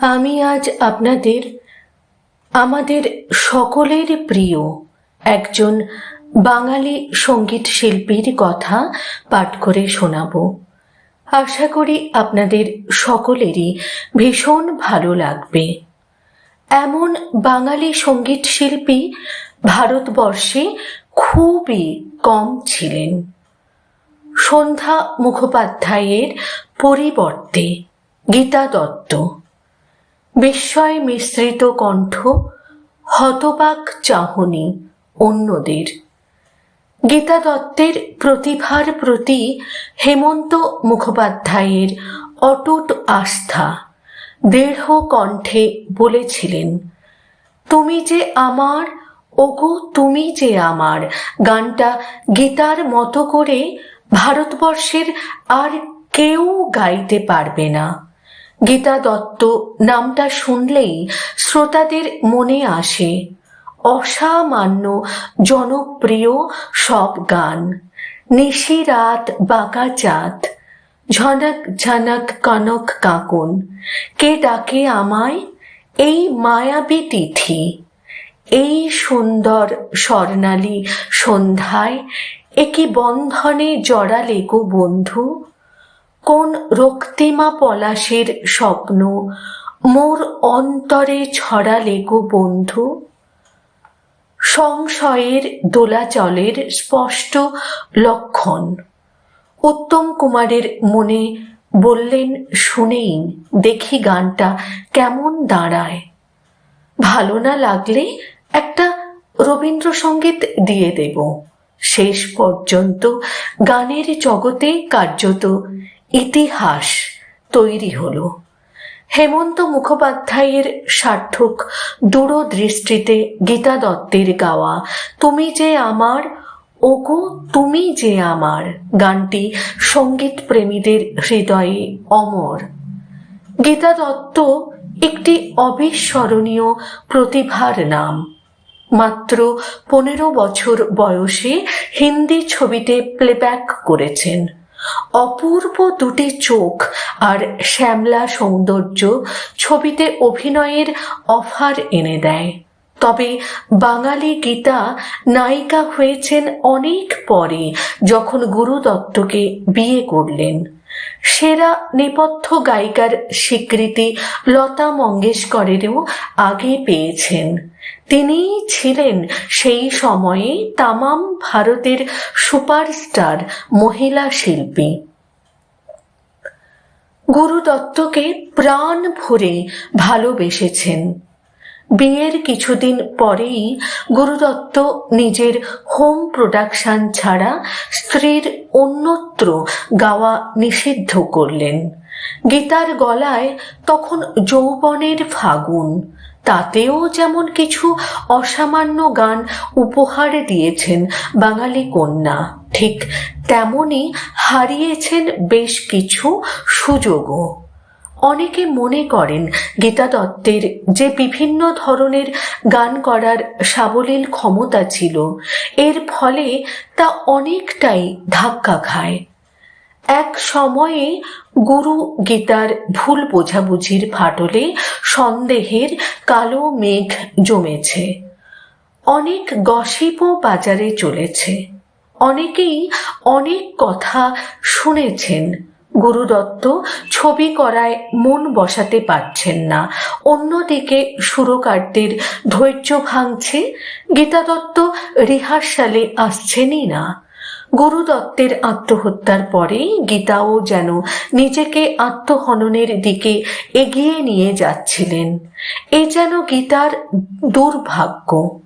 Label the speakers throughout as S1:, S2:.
S1: আমি আজ আপনাদের, আমাদের সকলের প্রিয় একজন বাঙালি সংগীত শিল্পীর কথা পাঠ করে শোনাব। আশা করি আপনাদের সকলেরই ভীষণ ভালো লাগবে। এমন বাঙালি সংগীত শিল্পী ভারতবর্ষে খুবই কম ছিলেন। সন্ধ্যা মুখোপাধ্যায়ের পরিবর্তে গীতা দত্ত। বিস্ময় মিশ্রিত কণ্ঠ, হতবাক চাহনি অন্যদের। গীতা দত্তের প্রতিভার প্রতি হেমন্ত মুখোপাধ্যায়ের অটুট আস্থা, দৃঢ় কণ্ঠে বলেছিলেন, তুমি যে আমার, ওগো তুমি যে আমার গানটা গীতার মতো করে ভারতবর্ষের আর কেউ গাইতে পারবে না। গীতা দত্ত নামটা শুনলেই শ্রোতাদের মনে আসে, অসামান্য জনপ্রিয় সব গান। নিশি রাত বাঁকা চাঁদ, ঝনক ঝনক কনক কাকুন, কে ডাকে আমায়? এই মায়াবী তিথি, এই সুন্দর স্বর্ণালী সন্ধ্যায়, একি বন্ধনে জড়ালে গো বন্ধু। কোন রক্তিমা পলাশের স্বপ্ন? মোর অন্তরে ছড়ালে গো বন্ধু। সংশয়ের দোলাচলের স্পষ্ট লক্ষণ। উত্তম কুমারের মনে বললেন, শুনেই, দেখি গানটা কেমন দাঁড়ায়। ভালো না লাগলে একটা রবীন্দ্রসঙ্গীত দিয়ে দেব। শেষ পর্যন্ত গানের জগতে কার্যত ইতিহাস তৈরি হলো। হেমন্ত মুখোপাধ্যায়ের সার্থক দূরদৃষ্টিতে গীতা দত্তের গাওয়া, তুমি যে আমার, ওগো তুমি যে আমার গানটি সংগীত প্রেমীদের হৃদয়ে অমর। গীতা দত্ত একটি অবিস্মরণীয় প্রতিভার নাম। মাত্র পনেরো বছর বয়সে হিন্দি ছবিতে প্লেব্যাক করেছেন। অপূর্ব দুটি চোখ আর শ্যামলা সৌন্দর্য ছবিতে অভিনয়ের অফার এনে দেয়। তবে বাঙালি গীতা নায়িকা হয়েছেন অনেক পরে যখন গুরু দত্তকে বিয়ে করলেন। সেরা নেপথ্য গায়িকার স্বীকৃতি লতা মঙ্গেশকরেরও আগে পেয়েছেন। তিনি ছিলেন সেই সময়ে তামাম ভারতের সুপারস্টার, মহিলা শিল্পী। গুরু দত্তকে প্রাণ ভরে ভালোবেসেছেন। বিয়ের কিছুদিন পরেই গুরুদত্ত নিজের হোম প্রোডাকশন ছাড়া স্ত্রীর অন্যত্র গাওয়া নিষিদ্ধ করলেন। গীতার গলায় তখন যৌবনের ফাগুন, তাতেও যেমন কিছু অসামান্য গান উপহার দিয়েছেন বাঙালি কন্যা, ঠিক তেমনি হারিয়েছেন বেশ কিছু সুযোগও। অনেকে মনে করেন গীতা দত্তের যে বিভিন্ন ধরনের গান করার সাবলীল ক্ষমতা ছিল, এর ফলে তা অনেকটাই ধাক্কা খায়। এক সময়ে গুরু গীতার ভুল বোঝাবুঝির ফাটলে সন্দেহের কালো মেঘ জমেছে। অনেক গসিপও বাজারে চলেছে। অনেকেই অনেক কথা শুনেছেন। গুরুদত্ত ছবি করায় মন বসাতে পারছেন না। অন্যদিকে সুরকারদের ধৈর্য ভাঙছে গীতা দত্ত রিহার্সালে আসছেনই না। গুরু দত্তের আত্মহত্যার পরে গীতাও যেন নিজেকে আত্মহননের দিকে এগিয়ে নিয়ে যাচ্ছিলেন। এ যেন গীতার দুর্ভাগ্য।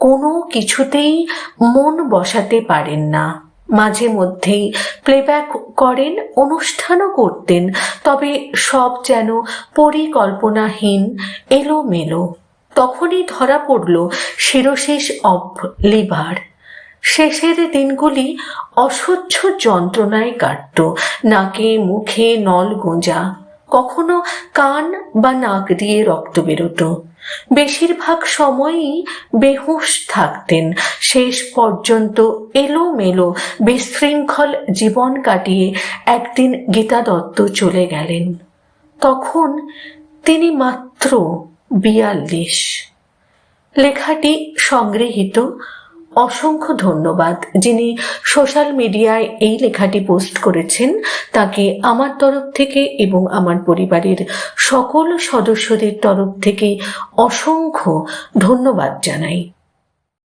S1: কোনো কিছুতেই মন বসাতে পারেন না। মাঝে মধ্যেই প্লেব্যাক করেন, অনুষ্ঠানও করতেন, তবে সব যেন পরিকল্পনাহীন, এলোমেলো। তখনই ধরা পড়ল শিরশেষ অব লিভার। শেষের দিনগুলি অসহ্য যন্ত্রণায় কাটত, নাকে, মুখে নল গোঁজা। কখনো কান বা নাক দিয়ে রক্ত বেরোতো। বেশিরভাগ সময়ই বেহুশ থাকতেন। শেষ পর্যন্ত এলোমেলো, বিশৃঙ্খল জীবন কাটিয়ে একদিন গীতা দত্ত চলে গেলেন। তখন তিনি মাত্র বিয়াল্লিশ। লেখাটি সংগৃহীত অসংখ্য ধন্যবাদ যিনি সোশ্যাল মিডিয়ায় এই লেখাটি পোস্ট করেছেন। তাকে আমার তরফ থেকে এবং আমার পরিবারের সকল সদস্যদের তরফ থেকে অসংখ্য ধন্যবাদ জানাই।